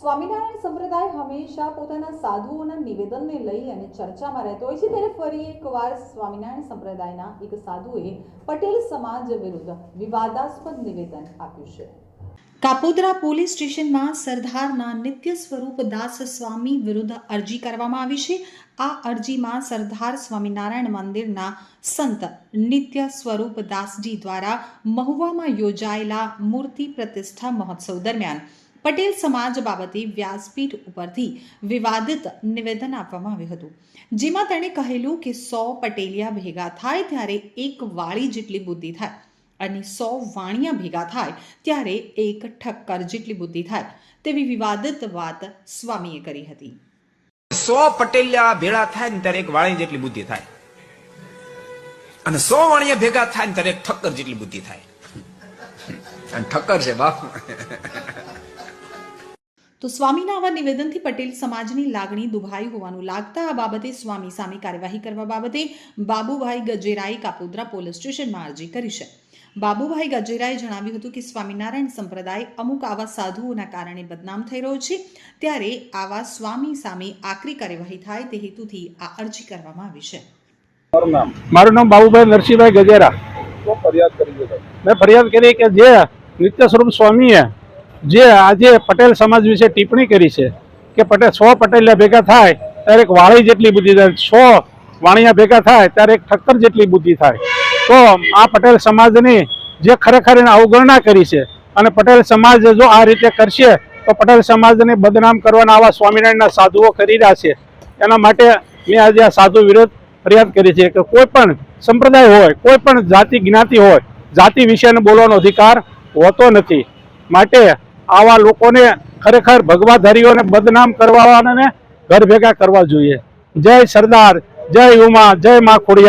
સ્વામિનારાયણ સંપ્રદાય હંમેશા પોતાના સાધુઓના નિવેદનને લઈ અને ચર્ચામાં રહેતો હોય છે, ત્યારે ફરી એકવાર સ્વામિનારાયણ સંપ્રદાયના એક સાધુએ પટેલ સમાજ વિરુદ્ધ વિવાદાસ્પદ નિવેદન આપ્યું છે. કાપોદરા પોલીસ સ્ટેશનમાં સરદારના નિત્ય સ્વરૂપ દાસ સ્વામી વિરુદ્ધ અરજી કરવામાં આવી છે. આ અરજીમાં સરદાર સ્વામિનારાયણ મંદિરના સંત નિત્ય સ્વરૂપ દાસજી દ્વારા મહુવામાં યોજાયેલા મૂર્તિ પ્રતિષ્ઠા મહોત્સવ દરમિયાન પટેલ સમાજ બાબતે વ્યાસપીઠ ઉપરથી વિવાદિત નિવેદન આપવામાં આવ્યું હતું. જેમાં તેણે કહેલું કે સો પટેલિયા ભેગા થાય ત્યારે એક વાળી જેટલી બુદ્ધિ થાય અને સો વાણિયા ભેગા થાય ત્યારે એક ઠક્કર જેટલી બુદ્ધિ થાય તેવી વિવાદિત વાત સ્વામીએ કરી હતી. સો પટેલિયા ભેળા થાય ને ત્યારે એક વાણી જેટલી બુદ્ધિ થાય. અને સો વાણિયા ભેગા થાય ને ત્યારે એક ઠક્કર જેટલી બુદ્ધિ થાય. અને ઠક્કર છે બાપ. તો સ્વામીના આવા નિવેદનથી પટેલ સમાજની લાગણી દુભાઈ હોવાનું લાગતા આ બાબતે સ્વામી સામે કાર્યવાહી કરવા બાબતે બાબુભાઈ ગજેરાએ કાપોદ્રા પોલીસ સ્ટેશનમાં અરજી કરી છે. બાબુભાઈ ગજેરાએ જણાવ્યું હતું કે સ્વામિનારાયણ સંપ્રદાય અમુક આવા સાધુઓના કારણે બદનામ થઈ રહ્યો છે. ત્યારે આવા સ્વામી સામે આકરી કાર્યવાહી થાય તે હેતુથી આ અરજી કરવામાં આવી છે. મારું નામ? બાબુભાઈ નરસિંહભાઈ ગજેરા. શું ફરિયાદ કરી મેં ફરિયાદ કરી કે જે નિત્ય સ્વરૂપ સ્વામીએ જે આજે પટેલ સમાજ વિશે ટિપ્પણી કરી છે કે પટેલ સો પટેલિયા ભેગા થાય, ત્યારે એક વાળી જેટલી બુદ્ધિ થાય, સો વાણિયા ભેગા થાય, ત્યારે એક ઠક્કર જેટલી બુદ્ધિ થાય. તો આ પટેલ સમાજની જે ખરેખર એને અવગણના કરી છે અને પટેલ સમાજ જો આ રીતે કરશે, તો પટેલ સમાજને બદનામ કરવાના આવા સ્વામિનારાયણના સાધુઓ કરી રહ્યા છે. એના માટે મેં આજે આ સાધુ વિરોધ ફરિયાદ કરી છે કે કોઈ પણ સંપ્રદાય હોય, કોઈ પણ જાતિ જ્ઞાતિ હોય, જાતિ વિશેને બોલવાનો અધિકાર હોતો નથી. માટે આવા લોકોને ખરેખર ભગવાધારીઓને બદનામ કરવાને ઘર ભેગા કરવા જોઈએ. જય સરદાર, જય ઉમા, જય મા ખોડિયાર.